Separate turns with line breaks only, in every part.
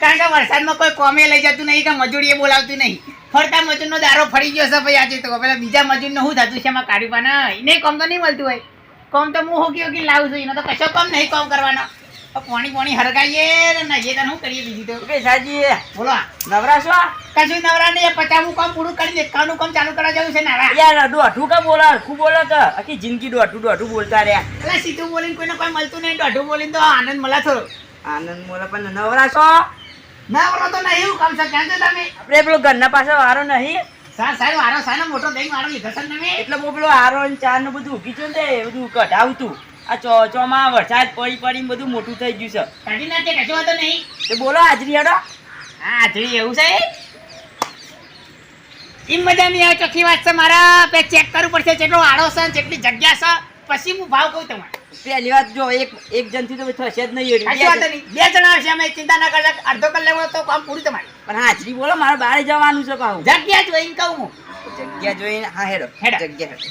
કારણ કે વરસાદમાં કોઈ કોમે લઈ જતું નહીં કે મજૂરીએ બોલાવતું નહીં. ફરતા મજૂરનો દારો ફરી ગયો છે આજે તો. પેલા બીજા મજૂરનું શું થતું છે એમાં કાઢી પાના તો નહીં મળતું હોય. કોમ તો હું હોકી હોકી લાવું છું. એનો તો કશો કોમ નહીં કોમ કરવાનો. પાણી પાણી હરગાઈએ ને નહીએ તો શું કરીએ બીજી તો?
કે સાજી
બોલો.
નવરા છો
કશું નવરા નહીં પચાવું કામ પૂરું કરી એકાવનનું કામ ચાલુ કરવા જવું છે નારા
યાર દોઢું કામ બોલા હરખું બોલો તો. આખી જિંદગી દોઢું દોઢું બોલતા રહ્યા.
એટલે સીધું બોલીને કોઈને કોઈ મળતું નહીં દોઢું બોલીને તો આનંદ મળે થોડો.
આનંદ મળે પણ નવરા છો
નવરો તો નહીં એવું કામ છે ક્યાં છો તમે.
આપણે પેલો ઘરના પાસે વારો નહીં.
સાર સારું વારો સારો મોટો દહીં મારો લીધો છે તમે?
એટલે હું પેલો હારો ને ચાર ને બધું ઉગી છું ને બધું કઢાવતું આ ચો ચોમાં વરસાદ પડી પડી બધું મોટું થઈ ગયું છે.
કાઢી નાખે કશો વાંધો નહીં.
તો બોલો હાજરી હેડો.
હા હાજરી એવું છે? એમ મજા નહીં આવે ચોખ્ખી વાત છે મારા. પે ચેક કરવું પડશે કેટલો આડો છે કેટલી જગ્યા છે. પછી હું ભાવ કહું તમારે
પહેલી વાત જો એક એક જણથી તો થશે જ નહીં
બે જણા હશે અમે ચિંતા ના કરતા. અડધો કલાક તો કામ પૂરું તમારે.
પણ હાજરી બોલો મારે બહાર જવાનું છે કહું
જગ્યા જોઈને કહું હું.
જગ્યા જોઈને હા હેડો.
હેડો.
જગ્યા હેડો.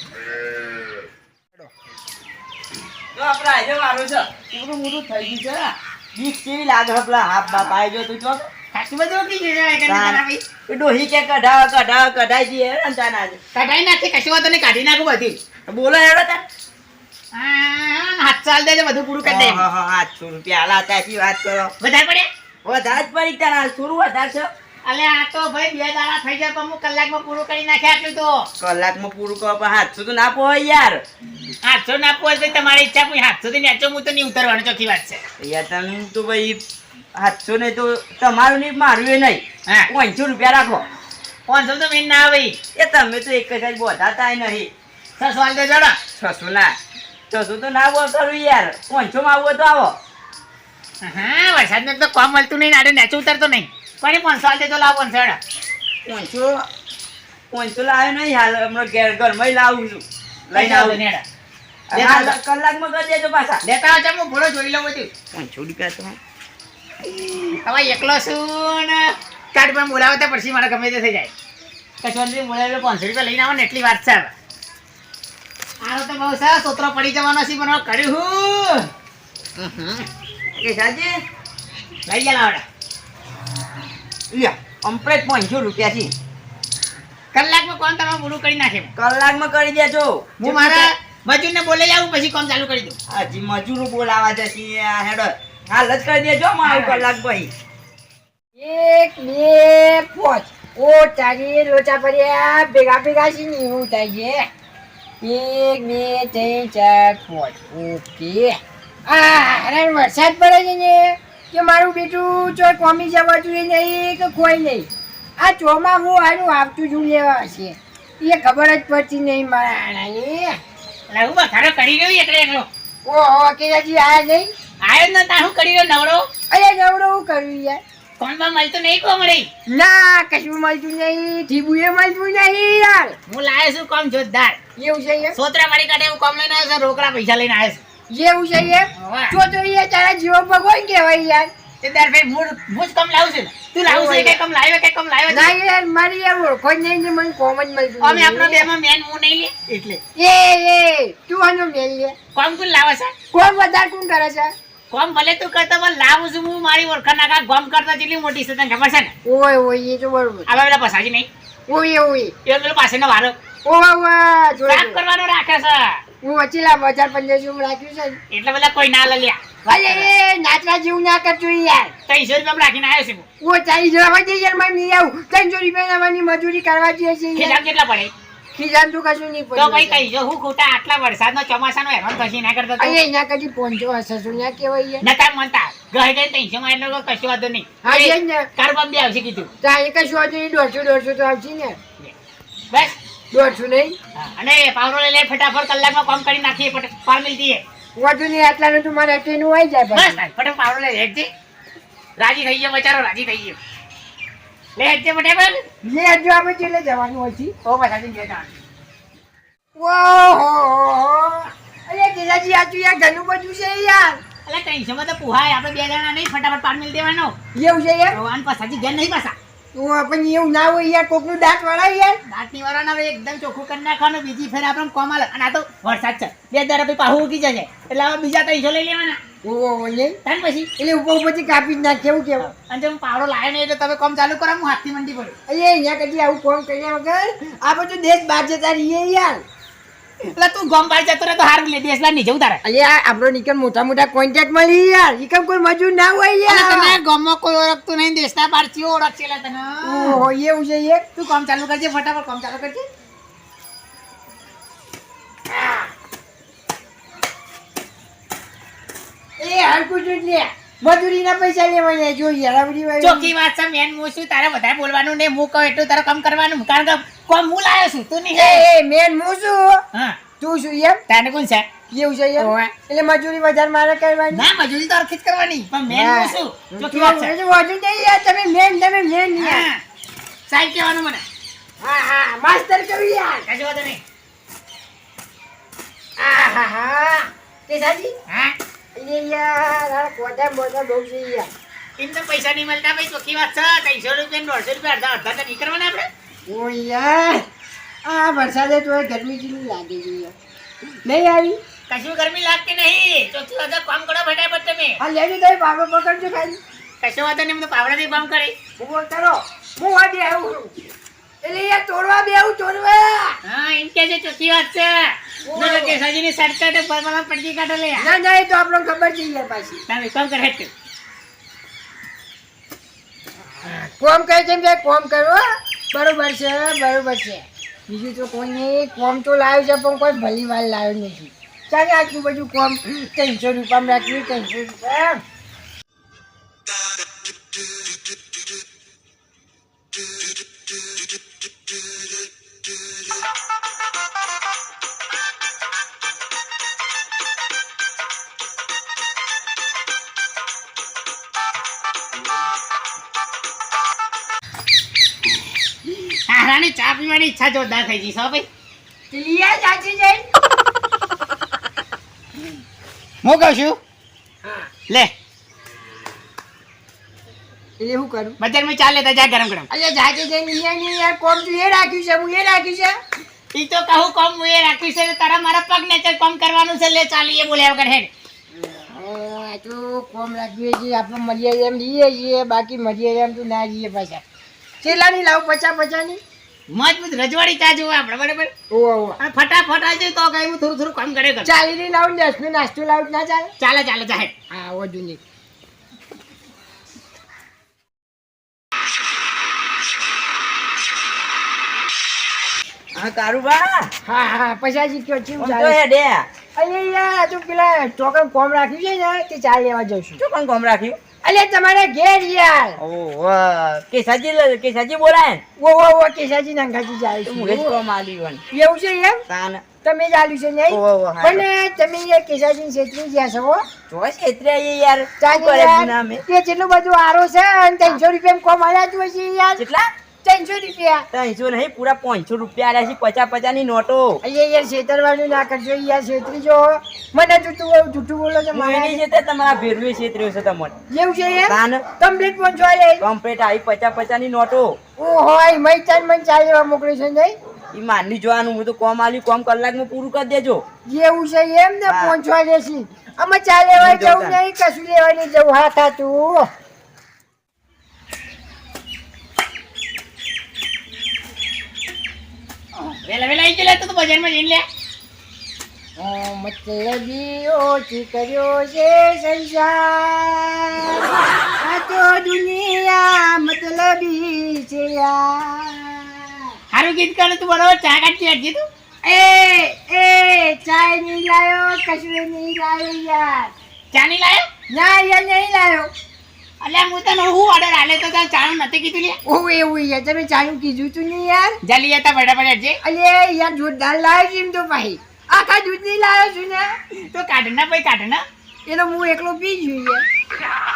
જો આજે વારો છે. પૂરું મોટું થઈ ગયું છે. બીક કેવી લાગે છે પેલા બાપ આવી ગયો તું ચોક?
ખાસું બધું ઓકી ગયું છે કને તારા ભાઈ.
એ ડોહી કે કઢાવ કઢાવ કઢાઈ જઈએ
કઢાઈ નાખી કશો વાંધો નહીં કાઢી નાખું બધી.
બોલો હેડો તાર
હાથ ચાલ દેજો બધું પૂરું કરી દે.
હા, હા, હા, રૂપિયા આલા વાત કરો.
વધારે પડે?
વધારે જ પડી તાર થોડું વધારે છે.
અલે આ તો ભાઈ બે દાડા થઈ જાય પણ હું કલાકમાં પૂરું કરી નાખ્યા આટલું તો.
કલાકમાં પૂરું કરો પણ હાથસો તો ના પોય યાર.
હાથસો ના હોય તો તમારી ઈચ્છા કોઈ હાથ સુધી નેચો હું તો નહીં ઉતરવાનું ચોખ્ખી વાત છે.
યાર તમે તો ભાઈ હાથસો નહીં તો તમારું નહીં મારું એ નહીં.
હા.
પાંચસો રૂપિયા રાખો.
પાંચસો તો મેં ના ભાઈ
એ તમે તો એક જ બોધાતા નહીં.
છસો હાલ જોડો.
છસો ના. છસો તો ના બોલ કરું યાર. પાંચસો માં આવો તો આવો.
હા વરસાદ તો કોમ મળતું નહીં નાડે નેચો ઉતરતો નહીં. પણ પાંચસો હાલ દેજો લાવો હેડો.
પાંચસો પાંચસો લાવ્યો નહીં હાલ હમણાં ઘેર ઘરમાં લાવું છું. લઈને આવું. કલાકમાં કરી દેજો પાછા.
લેતા હતા હું જોઈ લઉં બધું.
પાંચસો રૂપિયા તો.
હવે એકલો છું ને. કાર્ડ પણ બોલાવતા પછી મારે ગમે તે થઈ જાય. કચોરી બોલાવેલો પાંચસો રૂપિયા લઈને આવો ને એટલી વાત છે આનો તો બહુ સરસ સોતરો પડી જવાનો છે પણ કર્યું હું.
કે સાજી
લઈ ગયા લાવડા
લ્યો કમ્પ્લેટ પાંચસો રૂપિયા થી
કલાકમાં કોણ તમે પૂરું કરી નાખે?
કલાકમાં કરી દેજો.
હું મારા મજૂરને બોલાઈ આવું પછી કામ ચાલુ કરી દઉં?
હજી મજૂરો બોલાવા જશે આ હેડો. હાલ જ કરી દેજો હું કલાક ભાઈ
એક બે પાંચ. ઓ ચાલી લોચા પડ્યા ભેગા ભેગા છે ને એવું થાય છે. એક બે ત્રણ ચાર પાંચ. ઓકે. આ વરસાદ પડે છે ને? કે મારું બેટું ચો કોમી જવા જોઈએ નહીં કે કોઈ નહીં. આ ચોમાં હું આનું આવતું છું લેવા છે. એ ખબર જ પડતી નહીં મારા
એટલે બખારો કરી રહ્યો એકલો એકલો.
ઓહો કે આયા નહીં?
આયો નતા હું કરી નવરો?
અરે નવડો હું કર્યું યાર.
કોણમાં મળતું નહીં કોમડી
ના કશું મળતું નહીં. ઠીબુએ મળતું નહીં યાર.
હું લાયો છું કોમ જોરદાર.
એવું છે
સોતરા મારી કાઢે હું કોમ લઈને આવ્યો છું રોકડા પૈસા લઈને આવ્યો છું.
એવું છે એમ?
વાહ.
તો એ તારા જીવો ભગવાન કહેવાય યાર.
તે તાર ભાઈ મૂળ મૂળ કમ લાવું છું તું લાવું છે કે કમ લાવ્યો કે કમ લાવ્યો
ના યાર મારી યાર ઓળખો જ નહીં ને મને કોમ જ મળતું
અમે આપણો
બે
માં મેન હું નહીં લે? એટલે.
એ એ તું આનો મેન લે.
કોમ કોણ લાવે છે?
કોમ વધારે કોણ કરે છે?
કોમ ભલે તું કરતો પણ લાવું છું હું મારી ઓળખા નાખા ગોમ કરતા જેટલી મોટી છે તને ખબર છે ને?
ઓય ઓય એ તો બરોબર.
આ પેલા પસાજી નહીં.
ઓય ઓય.
એ પેલો પાસેનો વારો.
ઓવા ઓવા જોડે.
કરવાનો રાખે છે.
હું વચીલા હજાર પંદરસો જેવું રાખ્યું છે
એટલે બધા કોઈ ના લલ્યા.
અરે નાચવા જેવું ના કરજો યાર.
ત્રણસો રૂપિયા રાખીને આવ્યો છું હું.
ઓ ચાલી જવા દે યાર મને નહીં આવું. ત્રણસો રૂપિયા નાવાની મજૂરી કરવા જઈએ છીએ.
ખિજામ કેટલા પડે?
ખીજામ તો કશું નહીં
તો ભાઈ કઈ જો હું ખોટા આટલા વરસાદનો ચોમાસાનો હેરાન થશે ના કરતો અરે
અહીંયા કદી પહોંચો હશે શું ના કહેવાય યાર.
નતા મનતા ગઈ ગઈ ત્રણસો માં એટલો કશું વાંધો નહીં.
હા
એ
ને
કારબામ બી આવશે કીધું.
તો આ કશું વાંધો નહીં દોઢસો દોઢસો તો આવશે ને.
બસ.
દોઢસો નહીં.
અને પાવડો લઈ લે ફટાફટ કલાકમાં કામ કરી નાખીએ પાર મિલ હે
વધુ નહીં આટલાનું તો મારે ટ્રેન આવી જાય
બસ
પાછું.
ફટાફટ પાવડો લઈ હેડજે. રાજી થઈ ગયો બચારો રાજી થઈ ગયો. લે હેડજે ફટાફટ.
લે હજુ આપણે છેલ્લે જવાનું હોય છે.
ઓ બસાજી બે જણ.
ઓહો અરે જીજાજી આ તો યાર ઘણું બધું છે યાર.
એટલે ત્રણસો માં તો પુહાય આપણે બે જણા નહીં ફટાફટ પાર મિલ દેવાનો.
એવું છે યાર
આન પાસાજી ઘેર નહીં પાસા
પણ એવું ના હોય યાર કોકનું દાંત યાર.
દાંતની વાળાના હવે એકદમ ચોખ્ખું કરી નાખવાનું બીજી ફેર આપણે કોમા અને આ તો વરસાદ છે. બે દાડા પછી પાહુ ઉગી જશે. એટલે હવે બીજા ત્રણસો લઈ લેવાના.
ઓહો નહીં
તાન પછી.
એટલે ઉપર ઉપરથી કાપી જ નાખ કેવું? કેવું
અને તમે પાવડો લાવ્યો નહીં એટલે તમે કોમ ચાલુ કરો હું હાથથી મંડી પડ્યું
અહીંયા કદી આવું કોમ કર્યા વગર? આ બધું દેશ બહાર જતા રહીએ યાર.
એટલે તું ગમ બહાર જતો રહે તો હારું લે દેશલા નહીં જવું તારે.
અરે આપણો નીકળ મોટા મોટા કોન્ટેક્ટ મળી યાર. ઈકમ કોઈ મજૂર ના હોય યાર?
તને ગમમાં કોઈ ઓળખતું નહીં દેશના બહાર ચિયો ઓળખશે લે તને.
ઓહો એવું છે એક?
તું કામ ચાલુ કરજે ફટાફટ કામ ચાલુ કરજે.
એ હરકું જ લે મજૂરીના પૈસા લેવાના જો યાર આવડી ચોકી વાત-
છે મેન હું તારે વધારે બોલવાનું નહીં હું કહું એટલું તારે કામ કરવાનું કારણ કે કોમ હું લાયો છું? તું નહીં
એ. મેન હું છું.
હા.
તું શું એમ?
તને કોણ છે?
એવું છે એમ? એટલે મજૂરી વધારે મારે કરવાની.
ના મજૂરી તો અર્થિત કરવાની પણ મેન હું. છું છે.
હજુ વધુ નહીં યાર તમે મેન તમે મેન યાર.
સાહેબ કહેવાનું મને.
હા હા માસ્તર કહ્યું યાર.
કશું તમે નહીં
હા હા તે સાજી
હા.
એ યાર આ કોટા મોટા બહુ છે યાર.
એમ તો પૈસા નહીં મળતા ભાઈ ચોખ્ખી વાત છે. ત્રણસો રૂપિયા દોઢસો રૂપિયા અડધા અડધા તો નહીં કરવાના આપણે.
ઓ યાર આ વરસાદે તો ગરમી જેવી લાગે છે નહીં આવી?
કશું ગરમી લાગતી નહીં. વાત છે, કામ કરો ફટાફટ તમે.
આ લેજો તો બાબા પકડજો ખાલી.
કશો વાંધો નહીં હું પાવડાથી કામ કરી.
હું બોલ કરો. હું આ આવું એટલે યાર તોડવા બે આવું તોડવા.
હા એમ કે છે ચોથી વાત છે. કેસાજીની શર્ટ પરમામાં પડતી કાઢો લે.
ના ના એ તો આપણને ખબર છે યાર પાછી.
તમે કામ કરે હેઠ
કોમ કહે છે કોમ કરો બરોબર છે બરોબર છે. બીજું તો કોઈ નહીં, કોમ તો લાવ્યું છે, પણ કોઈ ભલી વાર લાવ્યો નથી. ચાલે આટલું બધું કોમ, ત્રણસો રૂપિયામાં રાખ્યું, ત્રણસો રૂપિયા.
ચા પીવાની ઈચ્છા જોરદાર થઈ ગઈ છો હો ભાઈ.
લીયા ચાચી જઈ
હું કહું છું? લે.
એટલે શું કરું?
બજારમાં ચાલે તો જા ગરમ ગરમ.
અરે જાજે જઈને નહીં યાર કોમ તું એ રાખ્યું છે હું એ રાખ્યું છે.
ઈ તો કહું કોમ હું એ રાખ્યું છે તારા મારા પગ ને કોમ કરવાનું છે લે ચાલી એ બોલ્યા વગર હેડ.
તો કોમ રાખ્યું છે આપણે મળીએ એમ લઈએ છીએ બાકી મળીએ એમ તું ના જઈએ પાછા. કેટલાની લાવું પચાસ પચાસની.
મજબૂત રજવાડી ચા જોવા આપણે બરાબર?
ઓહો ઓહો
અને ફટાફટ આજે તો કઈ હું થોડું થોડું કામ કરે કર
ચાલીની લાવું દસનું નાસ્તો લાવું ના ચાલે?
ચાલે ચાલે જા
હા ઓ જૂની
હા કારુબા?
હા હા પચાસી કયો ચીમ
આમ તો
હે
હેડે
અરે યાર આ પેલા ચોકન કોમ રાખ્યું છે ને તે ચાલ લેવા જઈશું.
શું કોણ કોમ રાખ્યું?
અલે તમારા ઘેર યાર.
ઓહો કેસાજી લ- કેસાજી બોલાય ને.
ઓ ઓ ઓ કેસાજી નંગાજી જાય
છે. મુએ જ
છે
કોમ આલ્યું ને
એવું છે એમ?
તાન
તમે ચાલ્યું છે નહીં?
ઓહો, ઓહો, હા.
પણ તમે એ કેસાજી છેતરી ગયા છો.
ચોઈસ એત્રે યાર.
ચાલી
કરે
યાર. તે જેટલું બધું આરો છે અને ત્રણસો રૂપિયા કોમ આયા જ હોય છે યાર.
કેટલા?
ત્રણસો રૂપિયા.
ત્રણસો નહીં પૂરા પાંચસો રૂપિયા આવ્યા છે પચાસ પચાસની નોટો.
અહીંયા યાર છેતરવાનું ના કરજો યાર છેતરી જો મને જૂઠું જૂઠું બોલો છો
મને નહીં છે તમારા ભેરવી છેતર્યો છે તમને.
એવું છે એમ? કમ્પ્લીટ પહોંચવા લે
કમ્પ્લીટ આવી પચાસ પચાસની નોટો.
ઓ હોય મય ચાલ મને ચાલ એવા મોકલ્યું છે નહીં?
એ માની જોવાનું હું તો કોમ આલી કોમ કલાકમાં પૂરું કરી દેજો.
જેવું છે એમ ને. પહોંચવા દેશી. અમે
ચાલે
જવું નહીં કશું લેવાની નહીં જવું. હા થાતું
વેલા વેલા આવી ગયેલા તો બજારમાં જઈને લે
ઓ મતલબી ઓછી કર્યો છે સંસાર. આ તો દુનિયા મતલબી છે
સારું ગીત કરે તું બરોબર ચા કાઢી હટજી તું.
એ એ નહીં લાયો કશું નહીં લાયો યાર.
ચા નહીં લાયો?
ના યાર નહીં લાયો.
અલ્યા હું તને હું ઓર્ડર આલે તો તાર નથી કીધું લે
ઓ એવું યાર તમે ચાનું કીધું તું ને યાર.
જલ્દી જતા ફટાફટ હટજે
અલે યાર જોરદાર લાવ્યો છે એમ તો ભાઈ. આખા દૂધ નહીં લાવ્યો છું ને.
તો કાઢ ના ભાઈ કાઢ ના.
એ તો હું એકલો પી છું.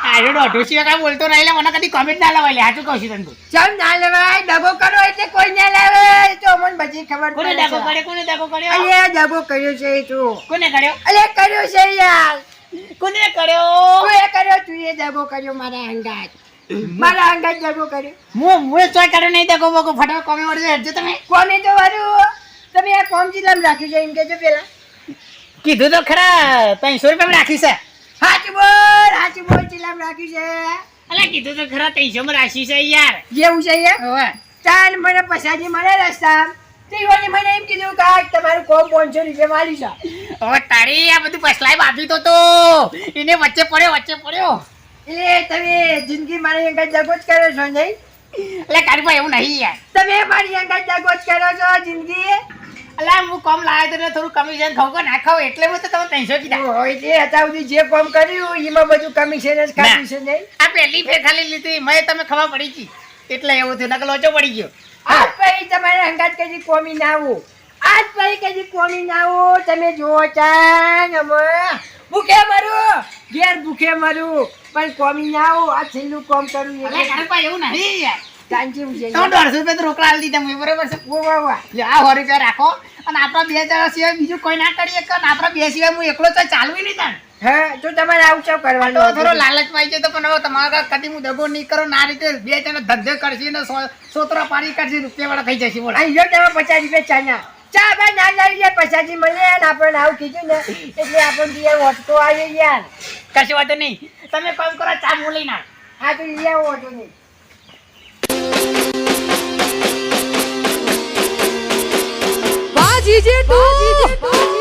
યાર
દોઢો સિવાય કાંઈ બોલતો રહેલા મને કદી કમેન્ટ ના લવાય. લે સાચું કહું છું તને તું.
ચાલ ના લેવાય? દગો કરો એટલે કોઈ ના લાવે તો મને બધી ખબર
કોને
પડે
દાગો કર્યો? કોને દાગો કર્યો?
અલે દગો કર્યો છે તો.
કોને કર્યો?
અલ્યા કર્યો છે યાર.
કોને કર્યો?
તું એ કર્યો? તું એ દગો કર્યો મારા અંગાજ મારા અંગાજ દગો કર્યો.
હું મુએ તો કર્યો નહીં દગો બગો ફટાફટ કોમે વળજો હેડજો તમે.
કોને તો વારું તમે આ કોમ જિલ્લામાં રાખ્યું છે એમ કેજો પેલા
કીધું તો ખરા ત્રણસો રૂપિયા રાખ્યું છે.
હાચું બોલ હાચું બોલ જિલ્લામાં રાખ્યું છે.
અલા કીધું તો ખરા ત્રણસો માં રાખ્યું છે યાર.
જેવું છે યાર. ચાલ મને પછાડી મળે રસ્તા. તે મને એમ કીધું કે તમારું કોમ પાંચસો રૂપિયા મારી છે.
તારી આ બધું પછલાઈ બાપી તો તો. એને વચ્ચે પડ્યો વચ્ચે પડ્યો.
એ તમે જિંદગી મારી અંગત જગો જ કરો છો નહીં?
એટલે કાઢી ભાઈ એવું નહીં યાર.
તમે મારી અંગત જગો જ કરો છો જિંદગી?
એટલે હું કમ લાવ્યો તો એટલે થોડું કમિશન ખાવ કે ના ખાવ એટલે હું તો તમે ત્રણસો કીધા.
હોય તે અત્યાર સુધી જે કોમ કર્યું એમાં બધું કમિશન જ ખાધું છે નહીં?
આ પહેલી ફેર ખાલી લીધી મેં તમે ખબર પડી ગઈ. એટલે એવું થયું નકલ લોચો પડી ગયો.
હા પછી તમારે અંગાજ કઈ કોમી ના આવું. આજ પછી કદી કોની ના આવું તમે જોવો ચાંગ અમે ભૂખે મરું ઘેર ભૂખે મરું પણ કોમી ના આવું આ છેલ્લું કોમ કરું
એવું નહીં યાર. દોઢસો રૂપિયા તો રોકડા આલી દીધા બરોબર છે?
ઓ વાહ વાહ.
લે આ સો રૂપિયા રાખો. અને આપણા બે જણા સિવાય બીજું કોઈ ના કરીએ કે આપણા બે સિવાય હું એકલો તો ચાલવી નહીં તાણ.
હા તો તમારે આવું કરવાનું
થોડો લાલચ છે તો પણ હવે તમારા કદી હું દગો નહીં કરો ના રીતે બે જણા ધંધે કરશે ને સોતરા પાડી કરશે રૂપિયા વાળા થઈ જશે બોલો.
અહીં જો તમે પચાસ રૂપિયા ચાના. ચા ભાઈ ના લાવી જાય પચાસી મળે ને આપણને આવું કીધું ને એટલે આપણને યાર તો આવી યાર
કશું વાંધો નહીં. તમે કોમ કરો ચા હું લઈને આવું.
આ તો લઈ આવો ઓટો નહીં
વાહ બાજી તું